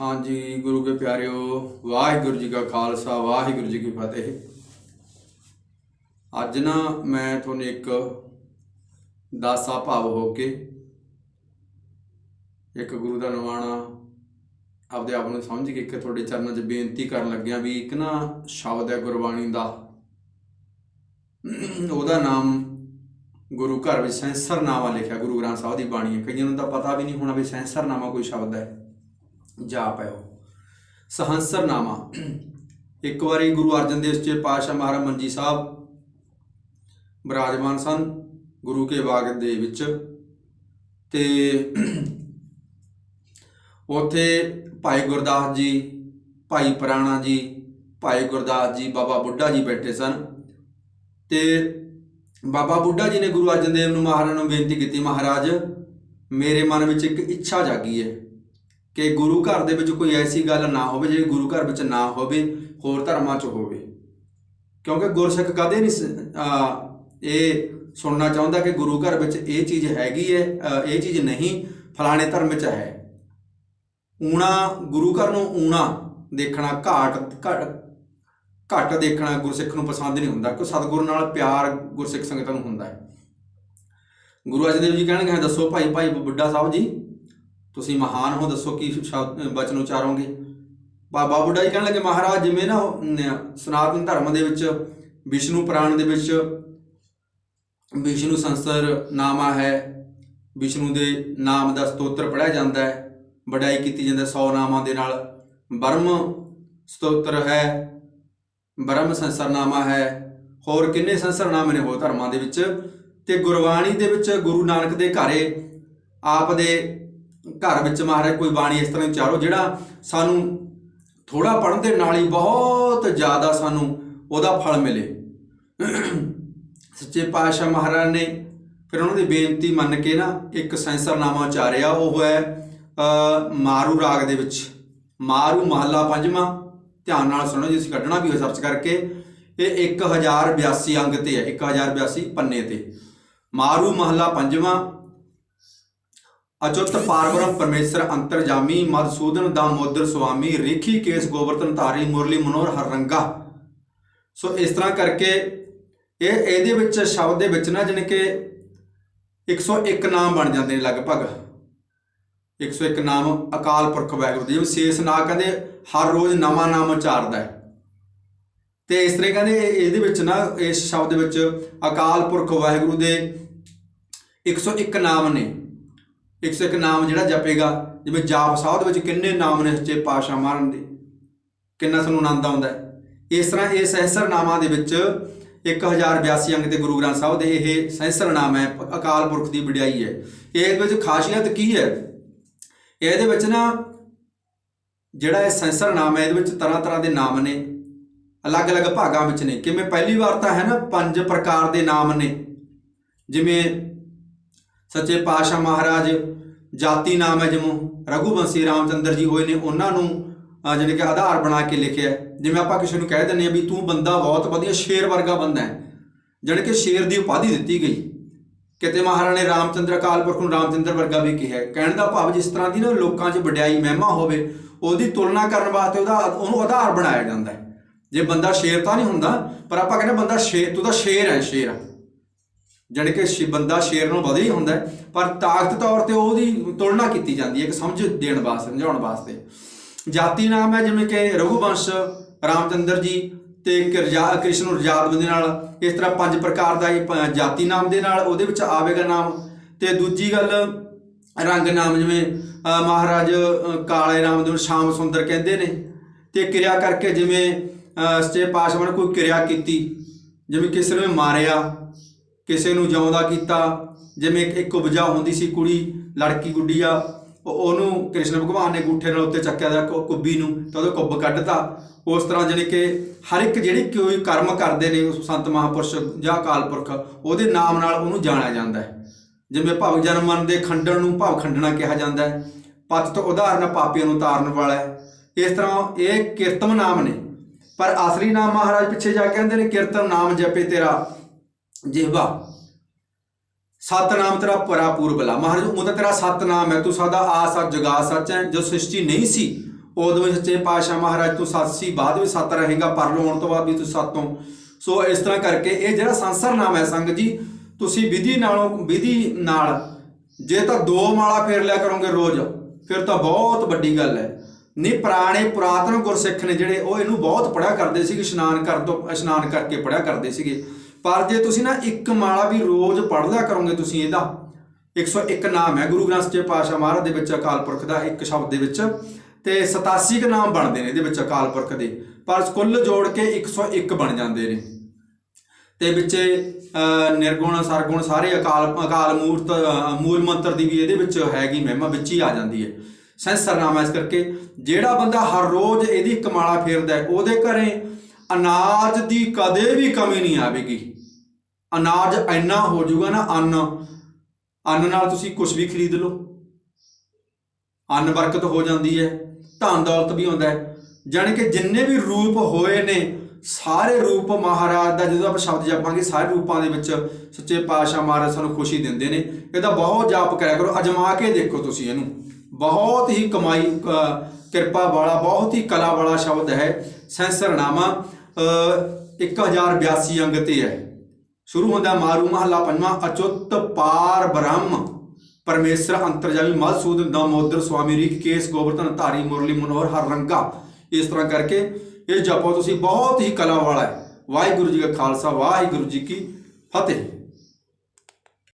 ਹਾਂਜੀ, ਗੁਰੂ ਕੇ ਪਿਆਰਿਓ, ਵਾਹਿਗੁਰੂ ਜੀ ਕਾ ਖਾਲਸਾ, ਵਾਹਿਗੁਰੂ ਜੀ ਕੀ ਫਤਿਹ। ਅੱਜ ਨਾ ਮੈਂ ਤੁਹਾਨੂੰ ਇੱਕ ਦਾਸਾ ਭਾਵ ਹੋ ਕੇ ਇੱਕ ਗੁਰੂ ਦਾ ਨਿਵਾਣਾ ਆਪਦੇ ਆਪ ਨੂੰ ਸਮਝ ਕੇ ਇੱਕ ਤੁਹਾਡੇ ਚਰਨਾਂ 'ਚ ਬੇਨਤੀ ਕਰਨ ਲੱਗਿਆ ਵੀ ਇੱਕ ਨਾ ਸ਼ਬਦ ਹੈ ਗੁਰਬਾਣੀ ਦਾ। ਉਹਦਾ ਨਾਮ ਗੁਰੂ ਘਰ ਵਿੱਚ ਸੈਂਸਰਨਾਮਾ ਲਿਖਿਆ, ਗੁਰੂ ਗ੍ਰੰਥ ਸਾਹਿਬ ਦੀ ਬਾਣੀ ਹੈ। ਕਈਆਂ ਨੂੰ ਤਾਂ ਪਤਾ ਵੀ ਨਹੀਂ ਹੋਣਾ ਵੀ ਸੈਂਸਰਨਾਮਾ ਕੋਈ ਸ਼ਬਦ ਹੈ। ਜਾ ਹੈ ਉਹ ਸਹੰਸਰਨਾਮਾ। ਇੱਕ ਵਾਰੀ ਗੁਰੂ ਅਰਜਨ ਦੇਵ ਜੀ ਪਾਤਸ਼ਾਹ ਮਹਾਰਾਜ ਮੰਜੀ ਸਾਹਿਬ ਬਿਰਾਜਮਾਨ ਸਨ ਗੁਰੂ ਕੇ ਬਾਗ ਦੇ ਵਿੱਚ ਤੇ ਉਥੇ ਭਾਈ ਗੁਰਦਾਸ ਜੀ, ਭਾਈ ਪ੍ਰਾਣਾ ਜੀ, ਭਾਈ ਗੁਰਦਾਸ ਜੀ, ਬਾਬਾ ਬੁੱਢਾ ਜੀ ਬੈਠੇ ਸਨ ਤੇ ਬਾਬਾ ਬੁੱਢਾ ਜੀ ਨੇ ਗੁਰੂ ਅਰਜਨ ਦੇਵ ਨੂੰ ਮਹਾਰਾਜ ਨੂੰ ਬੇਨਤੀ ਕੀਤੀ, ਮਹਾਰਾਜ, ਮੇਰੇ ਮਨ ਵਿੱਚ ਇੱਕ ਇੱਛਾ ਜਾਗੀ ਹੈ ਕਿ ਗੁਰੂ ਘਰ ਦੇ ਵਿੱਚ ਕੋਈ ਐਸੀ ਗੱਲ ਨਾ ਹੋਵੇ ਜਿਹੜੀ ਗੁਰੂ ਘਰ ਵਿੱਚ ਨਾ ਹੋਵੇ, ਹੋਰ ਧਰਮਾਂ 'ਚ ਹੋਵੇ। ਕਿਉਂਕਿ ਗੁਰਸਿੱਖ ਕਦੇ ਨਹੀਂ ਇਹ ਸੁਣਨਾ ਚਾਹੁੰਦਾ ਕਿ ਗੁਰੂ ਘਰ ਵਿੱਚ ਇਹ ਚੀਜ਼ ਹੈਗੀ ਹੈ ਇਹ ਚੀਜ਼ ਨਹੀਂ, ਫਲਾਣੇ ਧਰਮ 'ਚ ਹੈ। ਊਣਾ, ਗੁਰੂ ਘਰ ਨੂੰ ਊਣਾ ਦੇਖਣਾ ਘਾਟ, ਘਟ, ਘੱਟ ਦੇਖਣਾ ਗੁਰਸਿੱਖ ਨੂੰ ਪਸੰਦ ਨਹੀਂ ਹੁੰਦਾ। ਕਿ ਸਤਿਗੁਰੂ ਨਾਲ ਪਿਆਰ ਗੁਰਸਿੱਖ ਸੰਗਤਾਂ ਨੂੰ ਹੁੰਦਾ ਹੈ। ਗੁਰੂ ਅਰਜਨ ਦੇਵ ਜੀ ਕਹਿਣਗੇ, ਦੱਸੋ ਭਾਈ ਭਾਈ, ਬੁੱਢਾ ਸਾਹਿਬ ਜੀ ਤੁਸੀਂ ਮਹਾਨ ਹੋ ਦੱਸੋ ਕੀ ਸ਼ਬਦ ਬਚਨ ਉਚਾਰੋਗੇ? ਬਾਬਾ ਬੁੱਢਾ ਜੀ ਕਹਿਣ ਲੱਗੇ ਮਹਾਰਾਜ ਜਿਵੇਂ ਨਾ ਉਹ, ਸਨਾਤਨ ਧਰਮ ਦੇ ਵਿੱਚ ਵਿਸ਼ਨੂੰ ਪੁਰਾਣ ਦੇ ਵਿੱਚ ਵਿਸ਼ਨੂੰ ਸੰਸਰ ਨਾਮਾ ਹੈ ਵਿਸ਼ਨੂੰ ਦੇ ਨਾਮ ਦਾ ਸਤੋਤਰ ਪੜਿਆ ਜਾਂਦਾ ਹੈ ਵਡਾਈ ਕੀਤੀ ਜਾਂਦਾ ਹੈ 100 ਨਾਮਾਂ ਦੇ ਨਾਲ ਬਰਮ ਸਤੋਤਰ ਹੈ ਬ੍ਰਹਮ ਸੰਸਰਨਾਮਾ ਹੈ ਹੋਰ ਕਿੰਨੇ ਸੰਸਰਨਾਮੇ ਨੇ ਹੋਰ ਧਰਮਾਂ ਦੇ ਵਿੱਚ? ਤੇ ਗੁਰਬਾਣੀ ਦੇ ਵਿੱਚ ਗੁਰੂ ਨਾਨਕ ਦੇ ਘਰੇ ਆਪ ਦੇ ਘਰ ਵਿੱਚ ਮਹਾਰਾਜ ਕੋਈ ਬਾਣੀ ਇਸ ਤਰ੍ਹਾਂ ਉਚਾਰੋ, ਜਿਹੜਾ ਸਾਨੂੰ ਥੋੜਾ ਪੜ੍ਹਨ ਦੇ ਨਾਲ ਹੀ ਬਹੁਤ ਜ਼ਿਆਦਾ ਸਾਨੂੰ ਉਹਦਾ ਫਲ ਮਿਲੇ। ਸੱਚੇ ਪਾਤਸ਼ਾਹ ਮਹਾਰਾਜ ਨੇ ਫਿਰ ਉਹਨਾਂ ਦੀ ਬੇਨਤੀ ਮੰਨ ਕੇ ਨਾ ਇੱਕ ਸੰਸਰਨਾਮਾ ਉਚਾਰਿਆ, ਉਹ ਹੈ ਮਾਰੂ ਰਾਗ ਦੇ ਵਿੱਚ। ਮਾਰੂ ਮਹੱਲਾ ਪੰਜਵਾਂ, ਧਿਆਨ ਨਾਲ ਸੁਣੋ ਜੀ, ਤੁਸੀਂ ਕੱਢਣਾ ਵੀ ਹੋ ਸਰਚ ਕਰਕੇ। ਇਹ 1082 ਅੰਗ ਤੇ ਹੈ 1082 ਪੰਨੇ ਤੇ। ਮਾਰੂ ਮਹੱਲਾ ਪੰਜਵਾਂ ਅਚੁੱਤ ਪਾਰਬ੍ਰਹਮ ਪਰਮੇਸ਼ਰ ਅੰਤਰਜਾਮੀ ਮਦਸੂਦਨ ਦਾਮੋਦਰ ਸੁਆਮੀ ਰੇਖੀ ਕੇਸ ਗੋਵਰਤਨ ਧਾਰੀ ਮੁਰਲੀ ਮਨੋਹਰ ਹਰ ਰੰਗਾ ਸੋ ਇਸ ਤਰ੍ਹਾਂ ਕਰਕੇ ਇਹ ਇਹਦੇ ਵਿੱਚ ਸ਼ਬਦ ਦੇ ਵਿੱਚ ਨਾ ਜਾਣੀ ਕਿ 101 ਨਾਮ ਬਣ ਜਾਂਦੇ ਨੇ ਲਗਭਗ। 101 ਨਾਮ ਅਕਾਲ ਪੁਰਖ ਵਾਹਿਗੁਰੂ ਦੇ ਜਿਵੇਂ ਸ਼ੇਸ ਨਾ ਕਹਿੰਦੇ ਹਰ ਰੋਜ਼ ਨਵਾਂ ਨਾਮ ਉਚਾਰਦਾ ਹੈ। ਤੇ ਇਸ ਤਰ੍ਹਾਂ ਕਹਿੰਦੇ ਇਹ- ਇਹਦੇ ਵਿੱਚ ਨਾ ਇਸ ਸ਼ਬਦ ਵਿੱਚ ਅਕਾਲ ਪੁਰਖ ਵਾਹਿਗੁਰੂ ਦੇ 101 ਨਾਮ ਨੇ। 101 ਨਾਮ ਜਿਹੜਾ ਜਪੇਗਾ, ਜਿਵੇਂ ਜਾਪ ਸਾਹਿਬ ਦੇ ਵਿੱਚ ਕਿੰਨੇ ਨਾਮ ਨੇ ਸੱਚੇ ਪਾਤਸ਼ਾਹ ਮਾਰਨ ਦੇ। ਕਿੰਨਾ ਸਾਨੂੰ ਆਨੰਦ ਆਉਂਦਾ ਇਸ ਤਰ੍ਹਾਂ ਇਹ ਸਹਿਸਰ ਨਾਮਾਂ ਦੇ ਵਿੱਚ 1082 ਅੰਗ ਤੇ ਗੁਰੂ ਗ੍ਰੰਥ ਸਾਹਿਬ ਦੇ ਇਹ ਸਹਿਸਰ ਨਾਮ ਹੈ ਅਕਾਲ ਪੁਰਖ ਦੀ ਵਡਿਆਈ ਹੈ। ਇਹਦੇ ਵਿੱਚ ਖਾਸੀਅਤ ਕੀ ਹੈ? ਇਹਦੇ ਵਿੱਚ ਨਾ ਜਿਹੜਾ ਇਹ ਸੈਂਸਰ ਨਾਮ ਹੈ, ਇਹਦੇ ਵਿੱਚ ਤਰ੍ਹਾਂ ਤਰ੍ਹਾਂ ਦੇ ਨਾਮ ਨੇ, ਅਲੱਗ-ਅਲੱਗ ਭਾਗਾਂ ਵਿੱਚ ਨੇ। ਕਿਵੇਂ ਪਹਿਲੀ ਵਾਰ ਤਾਂ ਹੈ ਨਾ, ਪੰਜ ਪ੍ਰਕਾਰ ਦੇ ਨਾਮ ਨੇ। ਜਿਵੇਂ ਸੱਚੇ ਪਾਤਸ਼ਾਹ ਮਹਾਰਾਜ, ਜਾਤੀ ਨਾਮ ਹੈ ਜਿਵੇਂ ਰਘੁਵੰਸ਼ੀ ਰਾਮਚੰਦਰ ਜੀ ਹੋਏ ਨੇ, ਉਹਨਾਂ ਨੂੰ, ਅਹ ਜਿਹੜੇ ਕਿ ਆਧਾਰ ਬਣਾ ਕੇ ਲਿਖਿਆ ਜਿਵੇਂ ਆਪਾਂ ਕਿਸੇ ਨੂੰ ਕਹਿ ਦਿੰਦੇ ਆ ਵੀ ਤੂੰ ਬੰਦਾ ਬਹੁਤ ਵਧੀਆ ਸ਼ੇਰ ਵਰਗਾ ਬੰਦਾ ਹੈ। ਜਿਹੜੇ ਕਿ ਸ਼ੇਰ ਦੀ ਉਪਾਧੀ ਦਿੱਤੀ ਗਈ। ਕਿਤੇ ਮਹਾਰਾਣੇ ਨੇ ਰਾਮਚੰਦਰ ਅਕਾਲ ਪੁਰਖ ਨੂੰ ਰਾਮਚੰਦਰ ਵਰਗਾ ਵੀ ਕਿਹਾ ਕਹਿਣ ਦਾ ਭਾਵ ਜਿਸ ਤਰ੍ਹਾਂ ਦੀ ਨਾ ਲੋਕਾਂ 'ਚ ਵਡਿਆਈ ਮਹਿਮਾ ਹੋਵੇ, ਉਹਦੀ ਤੁਲਨਾ ਕਰਨ ਵਾਸਤੇ ਉਹਦਾ ਉਹਨੂੰ ਆਧਾਰ ਬਣਾਇਆ ਜਾਂਦਾ ਹੈ। ਜੇ ਬੰਦਾ ਸ਼ੇਰ ਤਾਂ ਨਹੀਂ ਹੁੰਦਾ, ਪਰ ਆਪਾਂ ਕਹਿੰਦੇ ਬੰਦਾ ਸ਼ੇਰ, ਤੂੰ ਤਾਂ ਸ਼ੇਰ ਹੈ, ਸ਼ੇਰ ਜਾਣੀ ਕਿ ਸ਼ੇ- ਬੰਦਾ ਸ਼ੇਰ ਨੂੰ ਵਧੀਆ ਹੀ ਹੁੰਦਾ ਪਰ ਤਾਕਤ ਤੌਰ ਤੇ ਉਹਦੀ ਤੁਲਨਾ ਕੀਤੀ ਜਾਂਦੀ ਹੈ ਕਿ ਸਮਝ ਦੇਣ ਵਾਸਤੇ ਸਮਝਾਉਣ ਵਾਸਤੇ। ਜਾਤੀ ਨਾਮ ਹੈ ਜਿਵੇਂ ਕਿ ਰਘੁਵੰਸ਼ ਰਾਮਚੰਦਰ ਜੀ ਤੇ ਕਿਰਜਾ ਕ੍ਰਿਸ਼ਨ ਰਜਾਤ ਦੇ ਨਾਲ ਇਸ ਤਰ੍ਹਾਂ ਪੰਜ ਪ੍ਰਕਾਰ ਦਾ ਇਹ ਜਾਤੀ ਨਾਮ ਦੇ ਨਾਲ ਉਹਦੇ ਵਿੱਚ ਆਵੇਗਾ ਨਾਮ। ਤੇ ਦੂਜੀ ਗੱਲ ਰੰਗ ਨਾਮ ਜਿਵੇਂ ਮਹਾਰਾਜ ਕਾਲੇ ਨਾਮ ਦੇ ਸ਼ਾਮ ਸੁੰਦਰ ਕਹਿੰਦੇ ਨੇ। ਤੇ ਕਿਰਿਆ ਕਰਕੇ ਜਿਵੇਂ ਅ, ਸੱਚੇ ਪਾਤਸ਼ਾਹ ਨੇ ਕੋਈ ਕਿਰਿਆ ਕੀਤੀ ਜਿਵੇਂ ਕਿਸੇ ਨੂੰ ਮਾਰਿਆ ਕਿਸੇ ਨੂੰ ਜਿਉਂਦਾ ਕੀਤਾ, ਜਿਵੇਂ ਇੱਕ ਇੱਕ ਉਪਜਾ ਹੁੰਦੀ ਸੀ ਕੁੜੀ, ਲੜਕੀ ਗੁੱਡੀਆ ਉਹ- ਉਹਨੂੰ ਕ੍ਰਿਸ਼ਨ ਭਗਵਾਨ ਨੇ ਗੂਠੇ ਨਾਲ ਉੱਤੇ ਚੱਕਿਆ ਦਾ ਕੁੱਬੀ ਨੂੰ, ਤਾਂ ਉਹਦਾ ਕੁੱਬ ਕੱਢਤਾ। ਉਸ ਤਰ੍ਹਾਂ ਜਾਣੀ ਕਿ ਹਰ ਇੱਕ ਜਿਹੜੀ ਕੋਈ ਕਰਮ ਕਰਦੇ ਨੇ ਉਸ ਸੰਤ ਮਹਾਪੁਰਸ਼ ਜਾਂ ਅਕਾਲ ਪੁਰਖ ਉਹਦੇ ਨਾਮ ਨਾਲ ਉਹਨੂੰ ਜਾਣਿਆ ਜਾਂਦਾ ਹੈ। ਜਿਵੇਂ ਭਵ ਜਨਮ ਮਨ ਦੇ ਖੰਡਣ ਨੂੰ ਭਵ ਖੰਡਣਾ ਕਿਹਾ ਜਾਂਦਾ ਹੈ। ਪਤ ਤੋਂ ਉਦਾਹਰਨ ਪਾਪੀਆਂ ਨੂੰ ਤਾਰਨ ਵਾਲਾ ਹੈ। ਇਸ ਤਰ੍ਹਾਂ ਇਹ ਕੀਰਤਮ ਨਾਮ ਨੇ। ਪਰ ਅਸਲੀ ਨਾਮ ਮਹਾਰਾਜ ਪਿੱਛੇ ਜਾ ਕੇ ਕਹਿੰਦੇ ਨੇ, ਕੀਰਤਨ ਨਾਮ ਜਪੇ ਤੇਰਾ। ਜਿਹਵਾ ਸਤਨਾਮ ਤੇਰਾ ਪਰਾ ਪੂਰਬਲਾ ਮਹਾਰਾਜ, ਉਹ ਤਾਂ ਤੇਰਾ ਸਤਨਾਮ ਹੈ। ਤੂੰ ਸਦਾ ਆ ਸਤ ਜਗਾ ਸੱਚ ਹੈ। ਜੋ ਸ੍ਰਿਸ਼ਟੀ ਨਹੀਂ ਸੀ ਉਦੋਂ ਵੀ ਸੱਚੇ ਪਾਤਸ਼ਾਹ ਮਹਾਰਾਜ, ਤੂੰ ਸੱਤ ਸੀ। ਬਾਅਦ ਵੀ ਸੱਤ ਰਹੇਗਾ ਪਰਲੋ ਆਉਣ ਤੋਂ ਬਾਅਦ ਵੀ ਤੂੰ ਸੱਤੋਂ। ਸੋ ਇਸ ਤਰ੍ਹਾਂ ਕਰਕੇ ਇਹ ਜਿਹੜਾ ਸੰਸਰ ਨਾਮ ਹੈ ਸੰਗਤ ਜੀ, ਤੁਸੀਂ ਵਿਧੀ ਨਾਲੋਂ, ਵਿਧੀ ਨਾਲ ਜੇ ਤਾਂ ਦੋ ਮਾਲਾ ਫੇਰ ਲਿਆ ਕਰੋਗੇ ਰੋਜ਼, ਫਿਰ ਤਾਂ ਬਹੁਤ ਵੱਡੀ ਗੱਲ ਹੈ। ਨਹੀਂ, ਪੁਰਾਣੇ ਪੁਰਾਤਨ ਗੁਰਸਿੱਖ ਨੇ ਜਿਹੜੇ, ਉਹ ਇਹਨੂੰ ਬਹੁਤ ਪੜਿਆ ਕਰਦੇ ਸੀ ਇਸ਼ਨਾਨ ਕਰ ਤੋਂ, ਇਸ਼ਨਾਨ ਕਰਕੇ ਪੜਿਆ ਕਰਦੇ ਸੀਗੇ। ਪਰ ਜੇ ਤੁਸੀਂ ਨਾ ਇੱਕ ਮਾਲਾ ਵੀ ਰੋਜ਼ ਪੜ੍ਹਦਾ ਕਰੋਗੇ ਤੁਸੀਂ ਇਹਦਾ 101 ਨਾਮ ਹੈ ਗੁਰੂ ਗ੍ਰੰਥ ਸਾਹਿਬ ਪਾਤਸ਼ਾਹ ਮਹਾਰਾਜ ਦੇ ਵਿੱਚ ਅਕਾਲ ਪੁਰਖ ਦਾ, ਇੱਕ ਸ਼ਬਦ ਦੇ ਵਿੱਚ, ਤੇ 87 ਕ ਨਾਮ ਬਣਦੇ ਨੇ ਇਹਦੇ ਵਿੱਚ ਅਕਾਲ ਪੁਰਖ ਦੇ, ਪਰ ਕੁੱਲ ਜੋੜ ਕੇ 101 ਬਣ ਜਾਂਦੇ ਨੇ। ਤੇ ਵਿੱਚ ਨਿਰਗੁਣ, ਸਰਗੁਣ ਸਾਰੇ ਅਕਾਲ ਅਕਾਲ ਮੂਰਤ, ਮੂਲ ਮੰਤਰ ਦੀ ਵੀ ਇਹਦੇ ਵਿੱਚ ਹੈਗੀ ਮਹਿਮਾ ਵਿੱਚ ਹੀ ਆ ਜਾਂਦੀ ਹੈ। ਸੈਂਸਰਨਾਮਾ ਇਸ ਕਰਕੇ, ਜਿਹੜਾ ਬੰਦਾ ਹਰ ਰੋਜ਼ ਇਹਦੀ ਇੱਕ ਮਾਲਾ ਫੇਰਦਾ ਹੈ, ਉਹਦੇ ਘਰੇ ਅਨਾਜ ਦੀ ਕਦੇ ਵੀ ਕਮੀ ਨਹੀਂ ਆਵੇਗੀ। ਅਨਾਜ ਇੰਨਾ ਹੋ ਜਾਊਗਾ ਨਾ ਅੰਨ। ਅੰਨ ਨਾਲ ਤੁਸੀਂ ਕੁਝ ਵੀ ਖਰੀਦ ਲਓ। ਅੰਨ ਬਰਕਤ ਹੋ ਜਾਂਦੀ ਹੈ, ਧਨ ਦੌਲਤ ਵੀ ਹੁੰਦਾ ਹੈ। ਜਾਣੀ ਕਿ ਜਿੰਨੇ ਵੀ ਰੂਪ ਹੋਏ ਨੇ, ਸਾਰੇ ਰੂਪ ਮਹਾਰਾਜ ਦਾ, ਜਦੋਂ ਆਪਾਂ ਸ਼ਬਦ ਜਪਾਂਗੇ, ਸਾਰੇ ਰੂਪਾਂ ਦੇ ਵਿੱਚ ਸੱਚੇ ਪਾਤਸ਼ਾਹ ਮਹਾਰਾਜ ਸਾਨੂੰ ਖੁਸ਼ੀ ਦਿੰਦੇ ਨੇ। ਇਹਦਾ ਬਹੁਤ ਜਾਪ ਕਰਿਆ ਕਰੋ, ਅਜਮਾ ਕੇ ਦੇਖੋ ਤੁਸੀਂ ਇਹਨੂੰ। ਬਹੁਤ ਹੀ ਕਮਾਈ ਕਿਰਪਾ ਵਾਲਾ, ਬਹੁਤ ਹੀ ਕਲਾ ਵਾਲਾ ਸ਼ਬਦ ਹੈ। ਸੈਂਸਰਨਾਮਾ 1082 ਅੰਗ ਤੇ ਹੈ। ਸ਼ੁਰੂ ਹੁੰਦਾ ਮਾਰੂ ਮਹੱਲਾ ਪੰਜਵਾਂ, ਅਚੁੱਤ ਪਾਰ ਬ੍ਰਹਮ, ਪਰਮੇਸ਼ਰ ਅੰਤਰਜਾਮੀ ਮਦਸੂਦਨ ਸਵਾਮੀ ਸੁਆਮੀ ਰਿਕੇਸ਼ ਗੋਵਰਧਨ ਧਾਰੀ, ਮੁਰਲੀ ਮਨੋਹਰ ਹਰ ਰੰਗਾ ਇਸ ਤਰ੍ਹਾਂ ਕਰਕੇ ਇਹ ਜਪੋ ਤੁਸੀਂ, ਬਹੁਤ ਹੀ ਕਲਾ ਵਾਲਾ ਹੈ। ਵਾਹਿਗੁਰੂ ਜੀ ਕਾ ਖਾਲਸਾ, ਵਾਹਿਗੁਰੂ ਜੀ ਕੀ ਫਤਿਹ।